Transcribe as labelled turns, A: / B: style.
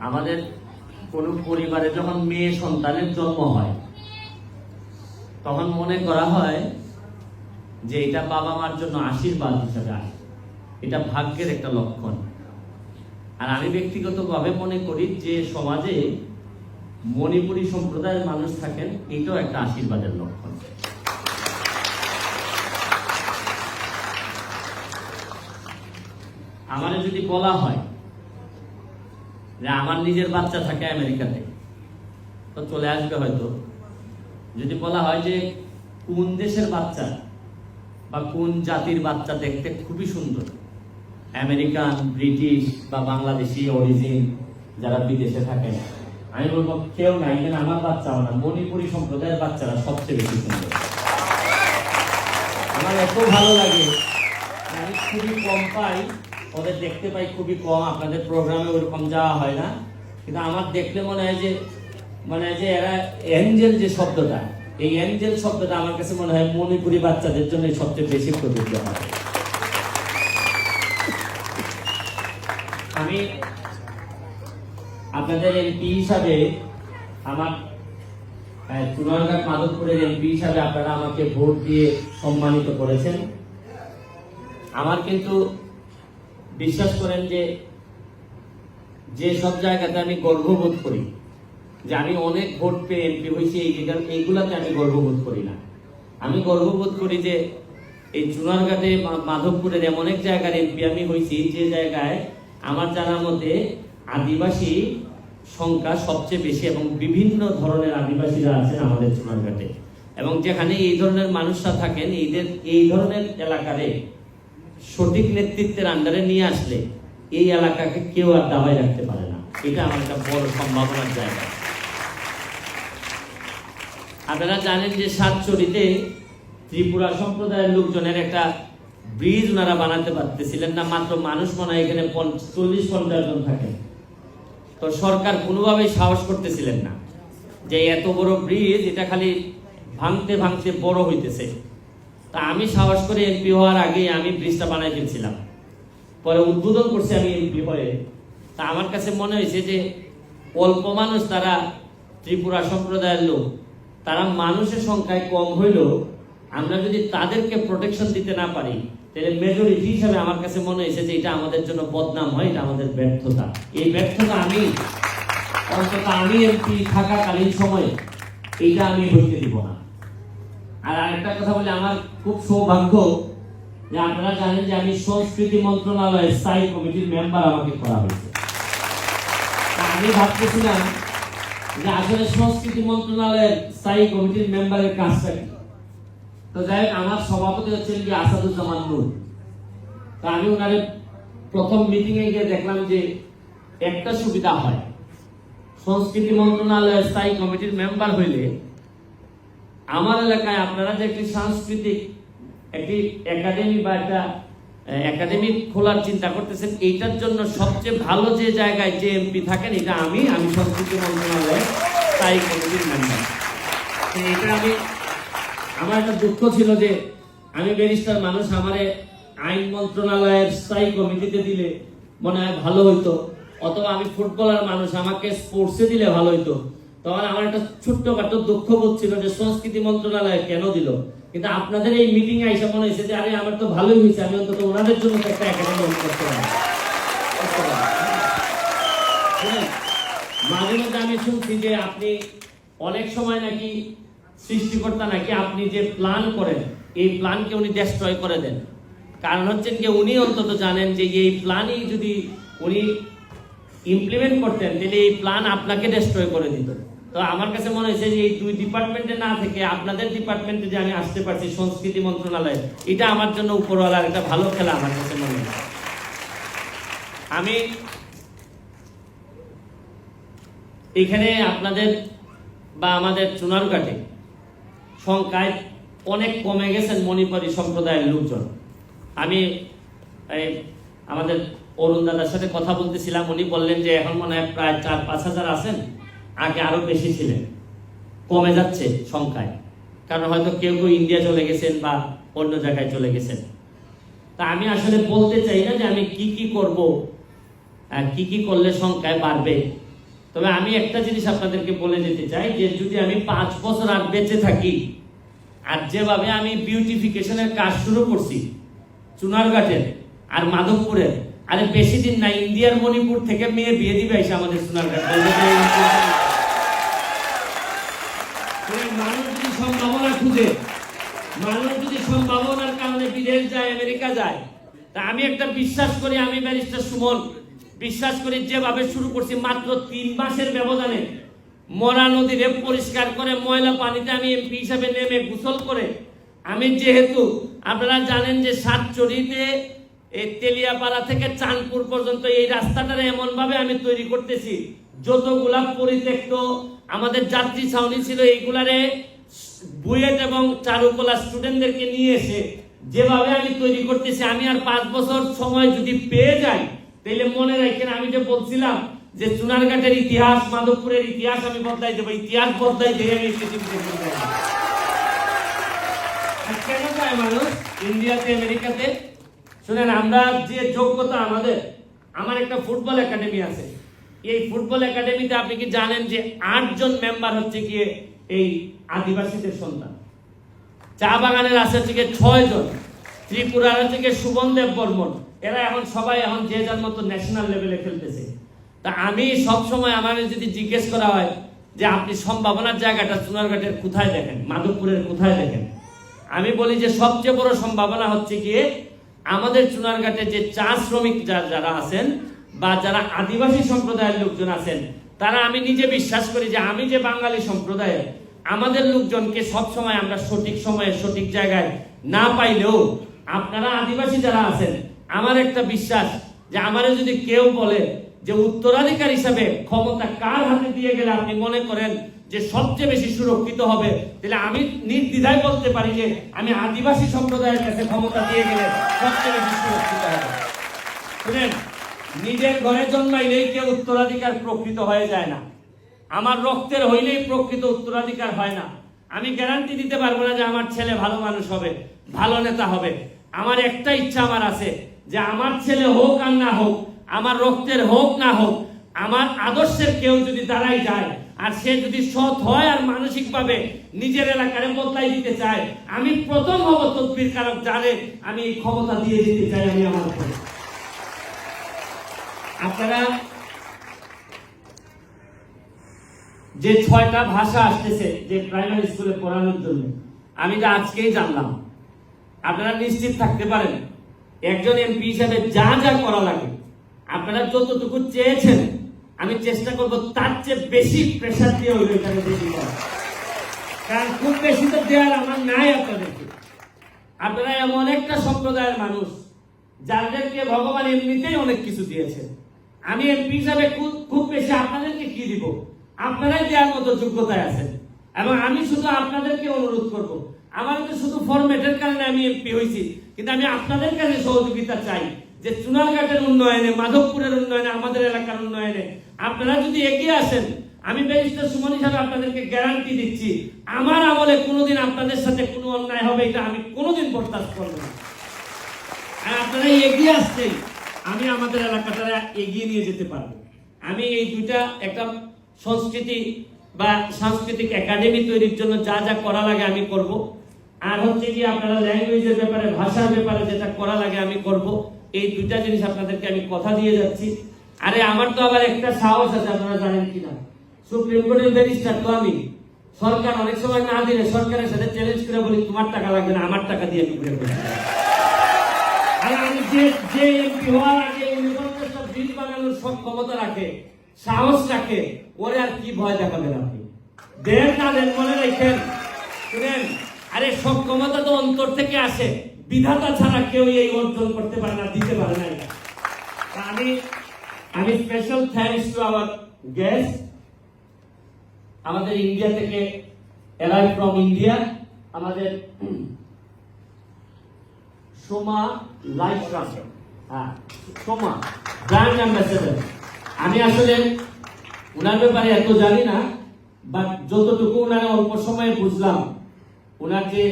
A: আমাদের কোনো পরিবারে যখন মেয়ে সন্তানের জন্ম হয়, তখন মনে করা হয় যে এটা বাবা মার জন্য আশীর্বাদ হিসাবে আসে। এটা ভাগ্যের একটা লক্ষণ। আর আমি ব্যক্তিগতভাবে মনে করি যে সমাজে মণিপুরী সম্প্রদায়ের মানুষ থাকেন, এটাও একটা আশীর্বাদের লক্ষণ। আমারে যদি বলা হয় যে আমার নিজের বাচ্চা থাকে আমেরিকাতে, তো চলে আসবে হয়তো। যদি বলা হয় যে কোন দেশের বাচ্চা বা কোন জাতির বাচ্চা দেখতে খুবই সুন্দর? আমেরিকান, ব্রিটিশ বা বাংলাদেশি অরিজিন যারা বিদেশে থাকে। আমি বলব কেউ নাই এখানে আমার বাচ্চাও না, মণিপুরী সম্প্রদায়ের বাচ্চারা সবচেয়ে বেশি সুন্দর। আমার এত ভালো লাগে, আমি খুবই কম পাই। ওদের দেখতে পাই খুবই কম, আপনাদের প্রোগ্রামে ওরকম যাওয়া হয় না। কিন্তু আমার দেখলে মনে হয় যে, মনে হয় যে এরা অ্যাঞ্জেল যে শব্দটা, এই অ্যাঞ্জেল শব্দটা আমার কাছে মনে হয় মণিপুরি বাচ্চাদের জন্য সবচেয়ে বেশি প্রযোজ্য হয় আমি আপনাদের এমপি হিসাবে আমার চুনারঘাট মাধবপুরের এমপি হিসাবে আপনারা আমাকে ভোট দিয়ে সম্মানিত করেছেন। আমার কিন্তু বিশ্বাস করেন যে যে সব জায়গাতে আমি গর্ববোধ করি, যে আমি অনেক ভোট পেয়ে এমপি হয়েছি, এই এইগুলাতে আমি গর্ববোধ করি না। আমি গর্ববোধ করি যে, এই চুনারঘাটে মাধবপুরের এমন এক জায়গার এমপি আমি হয়েছি, যে জায়গায় আমার জানার মতে আদিবাসী সংখ্যা সবচেয়ে বেশি এবং বিভিন্ন ধরনের আদিবাসীরা আছেন আমাদের চুনারঘাটে এবং যেখানে এই ধরনের মানুষরা থাকেন এইদের এই ধরনের এলাকারে সঠিক নেতৃত্বের আন্ডারে নিয়ে আসলে এই এলাকাকে কেউ আর দাবায় রাখতে পারে না। এটা আমার একটা বড় সম্ভাবনার জায়গা। আপনারা জানেন যে সাতচুরিতে ত্রিপুরা সম্প্রদায়ের লোকজনের একটা ব্রিজ ওনারা বানাতে পারতেছিলেন না, মাত্র মানুষ মনে হয় এখানে চল্লিশ পঞ্চাশ জন থাকে তো সরকার কোনোভাবেই সাহস করতেছিলেন না যে এত বড় ব্রিজ এটা খালি ভাঙতে ভাঙতে বড় হইতেছে। তা আমি সাহস করে এমপি হওয়ার আগে আমি ব্রিজটা বানাই ফেলছিলাম। পরে উদ্বোধন করছি আমি এমপি হয়ে। তা আমার কাছে মনে হয়েছে যে, অল্প মানুষ তারা ত্রিপুরা সম্প্রদায়ের লোক, তারা মানুষের সংখ্যায় কম হইলেও আমরা যদি তাদেরকে প্রোটেকশন দিতে না পারি, তাহলে মেজরিটি হিসাবে আমার কাছে মনে হয়েছে যে এটা আমাদের জন্য বদনাম হয়, এটা আমাদের ব্যর্থতা। এই ব্যর্থতা আমি, অন্তত আমি এমপি থাকাকালীন সময়ে, এইটা আমি হইতে দিব না। আর আরেকটা কথা বলি, আমার খুব সৌভাগ্য যে আপনারা জানেন যে আমি সংস্কৃতি মন্ত্রণালয়ের স্থায়ী কমিটির মেম্বার আমাকে করা হয়েছে। আমি ভাবতেছিলাম যে আসলে সংস্কৃতি মন্ত্রণালয়ের স্থায়ী কমিটির মেম্বারের কাজটা কি? তো যাই হোক, আমার সভাপতি হচ্ছেন কি আসাদুজ্জামান নূর। তা আমি ওনারে প্রথম মিটিং এ গিয়ে দেখলাম যে একটা সুবিধা হয়। সংস্কৃতি মন্ত্রণালয়ের স্থায়ী কমিটির মেম্বার হইলে আমার এলাকায় আপনারা যে একটি সাংস্কৃতিক, একটি একাডেমি বা একটা একাডেমি খোলার চিন্তা করতেছেন, এইটার জন্য সবচেয়ে ভালো যে জায়গায় যে এমপি থাকেন, এটা আমি আমি সংস্কৃতি মন্ত্রণালয়ের স্থায়ী কমিটির মেম্বার এটা আমি, আমার একটা দুঃখ ছিল যে আমি ব্যারিস্টার মানুষ, আমারে আইন মন্ত্রণালয়ের স্থায়ী কমিটিতে দিলে মনে হয় ভালো হইতো। অথবা আমি ফুটবলার মানুষ, আমাকে স্পোর্টসে দিলে ভালো হইতো। তখন আমার একটা ছোট্টখাটো দুঃখ বোধ যে সংস্কৃতি মন্ত্রণালয় কেন দিল? কিন্তু আপনাদের এই মিটিং এসে মনে হয়েছে যে, আরে, আমার তো ভালোই হয়েছে, আমি অন্তত ওনাদের জন্য একটা একাডেমি করতে করতে পারি। মাঝে মধ্যে আমি শুনছি যে আপনি অনেক সময় নাকি সৃষ্টিকর্তা নাকি আপনি যে প্ল্যান করেন, এই প্ল্যানকে উনি ডেস্ট্রয় করে দেন। কারণ হচ্ছেন যে উনি অন্তত জানেন যে এই প্ল্যানই যদি উনি ইমপ্লিমেন্ট করতেন, তাহলে এই প্ল্যান আপনাকে ডেস্ট্রয় করে দিত। তো আমার কাছে মনে হয়েছে যে এই দুই ডিপার্টমেন্টে না থেকে আপনাদের ডিপার্টমেন্টে যে আমি আসতে পারছি সংস্কৃতি মন্ত্রণালয়ে, এটা আমার জন্য উপরওয়ালার একটা ভালো খেলা আমার কাছে মনে হয়। আমি এখানে আপনাদের বা আমাদের চুনারঘাটে সংখ্যায় অনেক কমে গেছেন মণিপুরী সম্প্রদায়ের লোকজন। আমি আমাদের অরুণ দাদার সাথে কথা বলতেছিলাম, উনি বললেন যে এখন মনে হয় প্রায় চার পাঁচ হাজার আছেন। আগে আরও বেশি ছিলেন। কমে যাচ্ছে সংখ্যায়। কারণ হয়তো কেউ কেউ ইন্ডিয়া চলে গেছেন বা অন্য জায়গায় চলে গেছেন। তা আমি আসলে বলতে চাই না যে আমি কি কি করব কি কি করলে সংখ্যায় বাড়বে। তবে আমি একটা জিনিস আপনাদেরকে বলে যেতে চাই যে যদি আমি পাঁচ বছর আর বেঁচে থাকি, আর যেভাবে আমি বিউটিফিকেশনের কাজ শুরু করছি চুনারঘাটের আর মাধবপুরের, আরে বেশি দিন না, ইন্ডিয়ার মণিপুর থেকে মেয়ে বিয়ে দিবে এসে আমাদের সোনারঘাট বলবে যে এই এই মানুষ যদি সম্ভাবনা খুঁজে মানুষ যদি সম্ভাবনার কারণে বিদেশ যায়, আমেরিকা যায়। তা আমি একটা বিশ্বাস করি, আমি ব্যারিস্টার সুমন, বিশ্বাস করি যেভাবে শুরু করছি, মাত্র তিন মাসের ব্যবধানে মরা নদীরে পরিষ্কার করে ময়লা পানিতে আমি এমপি হিসাবে নেমে করে, আমি যেহেতু আপনারা জানেন যে সাতচড়িতে এই তেলিয়াপাড়া থেকে চাঁদপুর পর্যন্ত এই রাস্তাটা এমন ভাবে আমি তৈরি করতেছি, যতগুলা পরিত্যক্ত আমাদের যাত্রী ছাউনি ছিল, এইগুলারে বুয়েট এবং চারুকলা স্টুডেন্টদেরকে নিয়ে এসে যেভাবে আমি তৈরি করতেছি, আমি আর পাঁচ বছর সময় যদি পেয়ে যাই, তাহলে মনে রাখেন আমি যে বলছিলাম যে চুনারঘাটের ইতিহাস, মাধবপুরের ইতিহাস আমি বদলাই দেবো, ইতিহাস বদলাই দিয়ে আমি কেন যায় মানুষ ইন্ডিয়াতে, আমেরিকাতে? শুনেন, আমরা যে যোগ্যতা আমাদের, আমার একটা ফুটবল একাডেমি আছে। এই ফুটবল একাডেমিতে আপনি কি জানেন যে আটজন মেম্বার হচ্ছে গিয়ে এই আদিবাসীদের সন্তান। চা বাগানের আছে হচ্ছে গিয়ে ছয় জন। ত্রিপুরার হচ্ছে গিয়ে সুবনদেব বর্মন। এরা এখন সবাই এখন যে যার মতো ন্যাশনাল লেভেলে খেলতেছে। তা আমি সব সময় আমার যদি জিজ্ঞেস করা হয় যে আপনি সম্ভাবনার জায়গাটা চুনারঘাটের কোথায় দেখেন, মাধবপুরের কোথায় দেখেন? আমি বলি যে সবচেয়ে বড় সম্ভাবনা হচ্ছে গিয়ে আমাদের চুনারঘাটে যে চা শ্রমিক যারা আছেন বা যারা আদিবাসী সম্প্রদায়ের লোকজন আছেন, তারা আমি নিজে বিশ্বাস করি যে আমি যে বাঙালি সম্প্রদায়ের আমাদের লোকজনকে সব সময় আমরা সঠিক সময়ে, সঠিক জায়গায় না পাইলেও আপনারা আদিবাসী যারা আছেন, আমার একটা বিশ্বাস যে আমারে যদি কেউ বলে যে উত্তরাধিকার হিসাবে ক্ষমতা কার হাতে দিয়ে গেলে আপনি মনে করেন যে সবচেয়ে বেশি সুরক্ষিত হবে, তাহলে আমি নির্দ্বিধায় বলতে পারি যে আমি আদিবাসী সম্প্রদায়ের কাছে ক্ষমতা দিয়ে গেলে সবচেয়ে বেশি সুরক্ষিত হবে। শুনেন, নিজের ঘরে জন্মাইলেই কেউ উত্তরাধিকার প্রকৃত হয়ে যায় না। আমার রক্তের হইলেই প্রকৃত উত্তরাধিকার হয় না আমি গ্যারান্টি দিতে পারব না যে আমার ছেলে ভালো মানুষ হবে, ভালো নেতা হবে আমার একটা ইচ্ছা আমার আছে যে আমার ছেলে হোক আর না হোক, আমার রক্তের হোক না হোক, আমার আদর্শের কেউ যদি দাঁড়াই যায়, আর সে যদি সৎ হয় আর মানসিকভাবে নিজের এলাকারে বদলাই দিতে চায়, আমি প্রথম হব তদবির কারক জানে আমি এই ক্ষমতা দিয়ে দিতে চাই আমি আমার। আপনারা যে ছয়টা ভাষা আসতেছে যে প্রাইমারি স্কুলে পড়ানোর জন্য, আমি তো আজকেই জানলাম। আপনারা নিশ্চিত থাকতে পারেন, একজন এমপি হিসাবে যা যা করা লাগে, আপনারা যতটুকু চেয়েছেন, আমি চেষ্টা করব তার চেয়ে বেশি প্রেশার দিয়ে হইল এখানে কারণ খুব বেশি তো দেওয়ার আমার নাই আপনাদেরকে। আপনারা এমন একটা সম্প্রদায়ের মানুষ, যাদেরকে ভগবান এমনিতেই অনেক কিছু দিয়েছে আমি এমপি হিসাবে খুব বেশি আপনাদেরকে কি দিব? আপনারাই দেওয়ার মতো যোগ্যতায় আছেন। এবং আমি শুধু আপনাদেরকে অনুরোধ করব। আমার তো শুধু ফরম্যাটের কারণে আমি এমপি হয়েছি, কিন্তু আমি আপনাদের কাছে সহযোগিতা চাই যে চুনারঘাটের উন্নয়নে, মাধবপুরের উন্নয়নে, আমাদের এলাকার উন্নয়নে আপনারা যদি এগিয়ে আসেন, আমি ব্যারিস্টার সুমন হিসাবে আপনাদেরকে গ্যারান্টি দিচ্ছি, আমার আমলে কোনোদিন আপনাদের সাথে কোনো অন্যায় হবে এটা আমি কোনোদিন বরদাস্ত করব না। আর আপনারা এগিয়ে আসছেন আমি আমাদের এলাকাটা এগিয়ে নিয়ে যেতে পারব। আমি এই দুইটা একটা সংস্কৃতি বা সাংস্কৃতিক একাডেমি তৈরির জন্য যা যা করা লাগে আমি করব। আর হচ্ছে কি আপনারা ল্যাঙ্গুয়েজের ব্যাপারে, ভাষার ব্যাপারে যেটা করা লাগে আমি করব। এই দুইটা জিনিস আপনাদেরকে আমি কথা দিয়ে যাচ্ছি। আরে আমার তো আবার একটা সাহস আছে, আপনারা জানেন কিনা? সুপ্রিম কোর্টের ব্যারিস্টার তো আমি। সরকার অনেক সময় না দিলে সরকারের সাথে চ্যালেঞ্জ করে বলি, তোমার টাকা লাগবে না, আমার টাকা দিয়ে টুকরে করে আর আমি যে যে এমপি হওয়ার আগে উনি পঞ্চাশটা বিল বানানোর সব ক্ষমতা রাখে। সাহস রাখে, ওরে আর কি ভয় দেখাবেন আপনি? দেন মনে রাখেন। শুনেন, আরে সব ক্ষমতা তো অন্তর থেকে আসে। বিধাতা ছাড়া কেউ এই অর্জন করতে পারে না, দিতে পারে না আমি আমি স্পেশাল টু গেস্ট আমাদের ইন্ডিয়া থেকে এরাই ফ্রম ইন্ডিয়া আমাদের সোমা লাইফ হ্যাঁ সোমা ব্র্যান্ড অ্যাম্বাসেডার আমি আসলে ওনার ব্যাপারে এত জানি না বাট যতটুকু ওনার অল্প সময়ে বুঝলাম ওনার যে